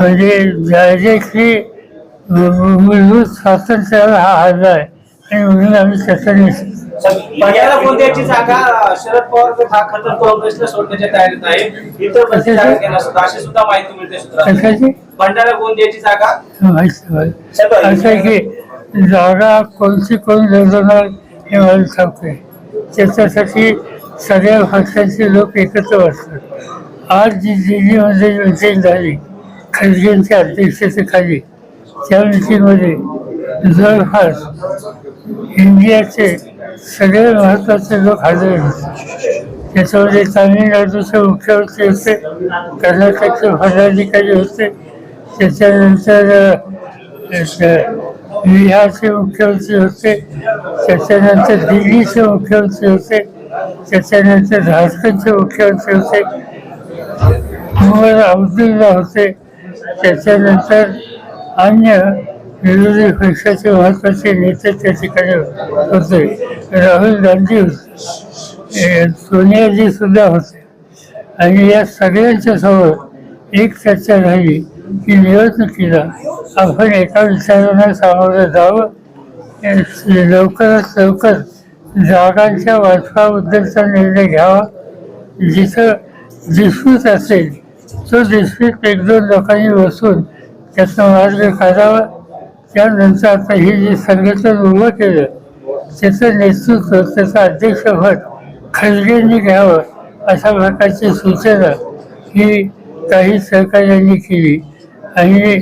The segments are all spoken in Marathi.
म्हणजे डायरेक्टली मूलभूत स्वातंत्र्याला हा हल्ला आहे. आणि म्हणून आम्ही त्याचा गोंदियाची जागा शरद पवार गट खतर काँग्रेसला सोडण्याच्या तयारीत आहे. इतर बदली जागा घेणार सुद्धा अशी सुद्धा माहिती मिळते सूत्रांकडून. कशाची? भंडारा गोंदियाची जागा? माहिती आहे. असं आहे की जागा कोणती कोण लढवणार हे मला ठाऊक आहे त्याच्यासाठी सगळ्या पक्षाचे लोक एकत्र बसतात. आज जी दिल्लीमध्ये मिटिंग झाली खडसेंच्या अध्यक्षतेखाली त्या मिटिंगमध्ये जवळपास इंडियाचे सगळे महत्त्वाचे लोक हजर होते. त्याच्यामध्ये तामिळनाडूचे मुख्यमंत्री होते कर्नाटकचे पदाधिकारी होते. त्याच्यानंतर बिहारचे मुख्यमंत्री होते. त्याच्यानंतर दिल्लीचे मुख्यमंत्री होते. त्याच्यानंतर झारखंडचे मुख्यमंत्री होते. उमर अब्दुल्ला होते. त्याच्यानंतर अन्य विरोधी पक्षाचे महत्त्वाचे नेते त्या ठिकाणी होते. राहुल गांधी होते. सोनियाजी सुद्धा होते. आणि या सगळ्यांच्या समोर एक चर्चा झाली की निवडणुकीला आपण एका विचारांना सामोरं जावं. लवकरात लवकर जागांच्या वाटपाबद्दलचा निर्णय घ्यावा. जिथं दिसूच असेल तो डिस्प्यूट एक दोन लोकांनी बसून त्याचा मार्ग काढावा त्यानंतर आता हे जे संघटन उभं केलं त्याचं नेतृत्व त्याचं अध्यक्षपद खरगेंनी घ्यावं अशा प्रकारची सूचना ही काही सहकार्यांनी केली. आणि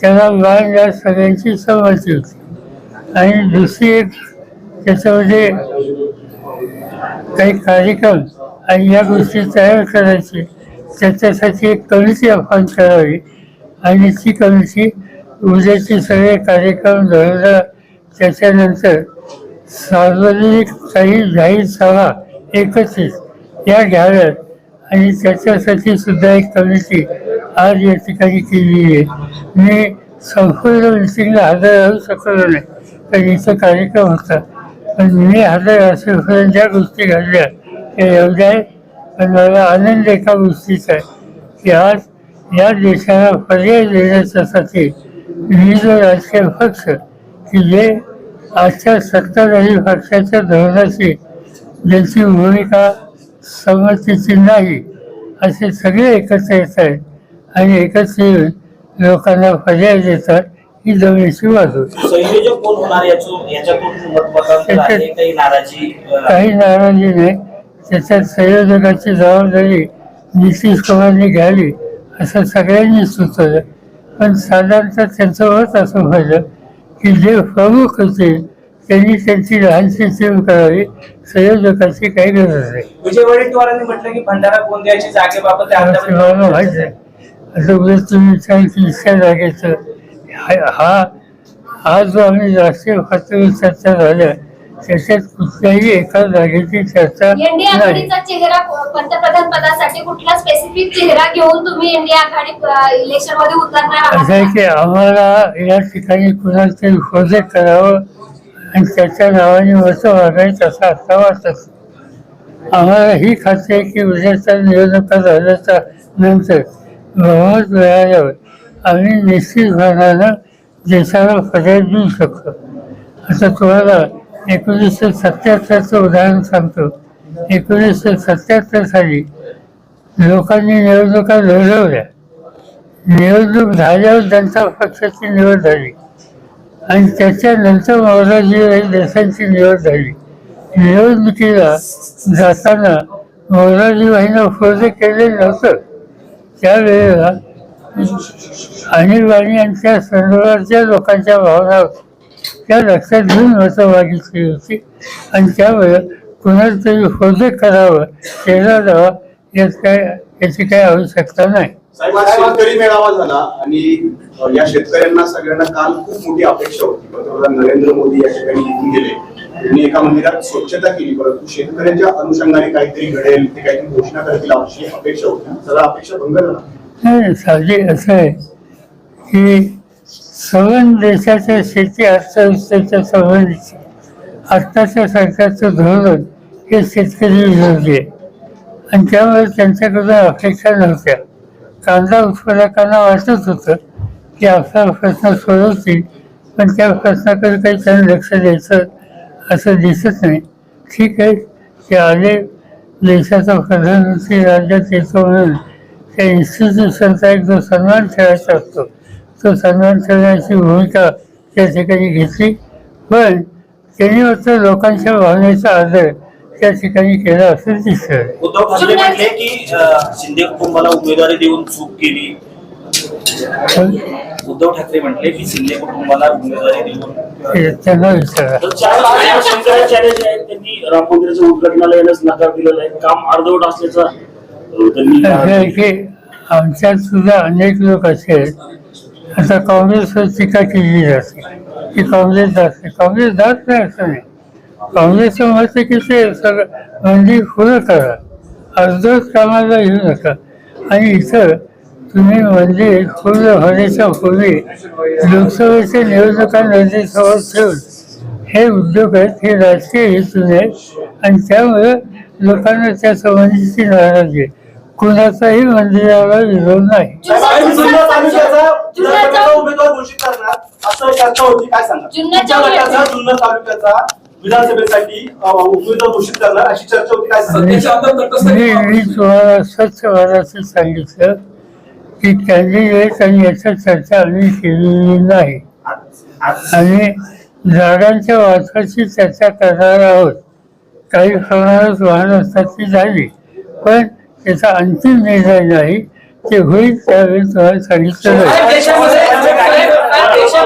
त्याला मान या सगळ्यांची संमती होती. आणि दुसरी एक त्याच्यामध्ये काही कार्यक्रम आणि या गोष्टी तयार करायची त्याच्यासाठी एक कमिटी आपण करावी आणि ती कमिटी उद्याचे सगळे कार्यक्रम धरणं त्याच्यानंतर सार्वजनिक काही जाहीर सभा एकत्रित या घ्याव्यात. आणि त्याच्यासाठी सुद्धा एक कमिटी आज या ठिकाणी केलेली आहे. मी संपूर्ण मिटिंगला हजर राहू शकलो नाही पण इथं कार्यक्रम होता. पण मी हजर असेपर्यंत ज्या गोष्टी घडल्या त्या एवढ्या आहे. पण मला आनंद एका गोष्टीचा आहे की आज या देशाला पर्याय देण्याच्यासाठी विविध राजकीय पक्ष की जे आजच्या सत्ताधारी पक्षाच्या धोरणाशी ज्यांची भूमिका संमतीची नाही असे सगळे एकत्र येत आहेत आणि एकत्र येऊन लोकांना पर्याय देतात ही जमिनीची बाजू काही नाराजी नाही. त्याच्यात संयोजकाची जबाबदारी नितीश कुमारने घ्यावी असं सगळ्यांनी सुचवलं. पण साधारणतः त्यांचं मत असं पाहिलं की जे प्रमुख होते त्यांनी त्यांची लहानशी टीम करावी संयोजकाची काही गरज नाही. विजय वडेट्टीवारांनी म्हटलं की भंडारा गोंदियाची जागेबाबत असं अद्याप मला माहीत आहे. असं उद्या तुम्ही विचार की इतक्या जागेचं. हा- हा हा जो आम्ही राष्ट्रीय पातळीवर चर्चा झाल्या त्याच्यात कुठल्याही एका जागेची चर्चा एनडीए नाही. आघाडीचा चेहरा पंतप्रधान पदासाठी कुठला स्पेसिफिक चेहरा घेऊन तुम्ही एनडीए आघाडी इलेक्शनमध्ये उतरणार असं आहे आहात की आम्हाला या ठिकाणी कुणाला तरी प्रोजेक्ट करावं आणि त्याच्या नावाने मतं मागायचं असं आता वाटत आम्हाला ही खात्री आहे की उद्याच्या निवडणुका झाल्याच्यानंतर बहुमत मिळाल्यावर आम्ही निश्चितपणानं देशाला पर्याय देऊ शकतो. आता तुम्हाला एकोणीसशे सत्याहत्तरचं उदाहरण सांगतो. एकोणीसशे सत्याहत्तर साली लोकांनी निवडणुका लढवल्या. निवडणूक झाल्यावर जनता पक्षाची निवड झाली. आणि त्याच्यानंतर मोरारजी देशांची निवड झाली. निवडणुकीला जाताना मोरारजीबाईंना फोर्ज केले नव्हतं. त्यावेळेला आणीबाणी आणि त्या संदर्भात ज्या लोकांच्या भावना होत्या. त्या लक्षात घेऊन मतं मागितली होती. आणि त्यामुळे कुणाला तरी करावं केला जावा यात काय याची काही आवश्यकता नाही. शेतकरी मेळावा झाला आणि या शेतकऱ्यांना सगळ्यांना काल खूप मोठी अपेक्षा होती. पंतप्रधान नरेंद्र मोदी या ठिकाणी येऊन गेले. त्यांनी एका मंदिरात स्वच्छता केली परंतु शेतकऱ्यांच्या अनुषंगाने काहीतरी घडेल ते काहीतरी घोषणा करतील अशी अपेक्षा होती. सगळ्या अपेक्षा भंग झाला. नाही साधी असं आहे की सवन देशाच्या शेती अर्थव्यवस्थेच्या संबंधीची आत्ताच्या सरकारचं धोरण हे शेतकरी विरोधी आहे. आणि त्यामुळे त्यांच्याकडून अपेक्षा नव्हत्या. कांदा उत्पादकांना वाटत होतं की आपला प्रश्न सोडवतील पण त्या प्रश्नाकडे काही त्यांना लक्ष द्यायचं असं दिसत नाही. ठीक आहे ते आले. देशाचा प्रधानमंत्री राज्यात येतो म्हणून त्या इन्स्टिट्यूशनचा एक जो सन्मान ठेवायचा असतो तो सन्मान ठेवण्याची भूमिका त्या ठिकाणी घेतली. पण त्यांनी मात्र लोकांच्या भावनेचा आदर त्या ठिकाणी केला असं दिसतं उद्धव ठाकरे म्हटले की अं, शिंदे कुटुंबाला उमेदवारी देऊन चूक केली. उद्धव ठाकरे म्हटले की शिंदे कुटुंबाला उमेदवारी देऊन. त्यांना विचारा. तर चार शंकराचार्य जे आहेत. त्यांनी राम मंदिराच्या उद्घाटनाला येण्यास नकार दिलेला आहे. काम अर्धवट असल्याचा अं, त्यांनी असं आहे की आमच्यात सुद्धा अनेक लोक असे आहेत. आता काँग्रेसवर टीका केली जाते की काँग्रेस जात नाही. काँग्रेस जात नाही असं नाही. काँग्रेसचं मत की ते सगळं मंदिर खुलं करा. अर्धच कामाला येऊ नका. आणि इथं तुम्ही मंदिर पूर्ण होण्याच्या पूर्वी लोकसभेच्या निवडणुका नजरेसमोर ठेवून हे उद्योग आहेत हे राजकीय हेतून आहेत. आणि त्यामुळे लोकांना त्या संबंधीची नाराजी कुणाचाही मंदिराला विरोध नाही. चर्चा होती काय सांगा? जुन्नरच्या तुमच्या गटाचा जुन्नर तालुक्याचा विधानसभेसाठी अं, उमेदवार घोषित करणार अशी चर्चा होती काय सांगा? मी मी तुम्हाला स्वच्छ भारताचं सांगितलं की कॅन्डिडेट आणि याच्या चर्चा आम्ही केलेली नाही. आणि जागांच्या वाटाची चर्चा करणार आहोत. काही प्रमाणात वाहन असतात ती झाली. पण त्याचा अंतिम निर्णय नाही ते होईल त्यावेळी तुम्हाला सांगितलं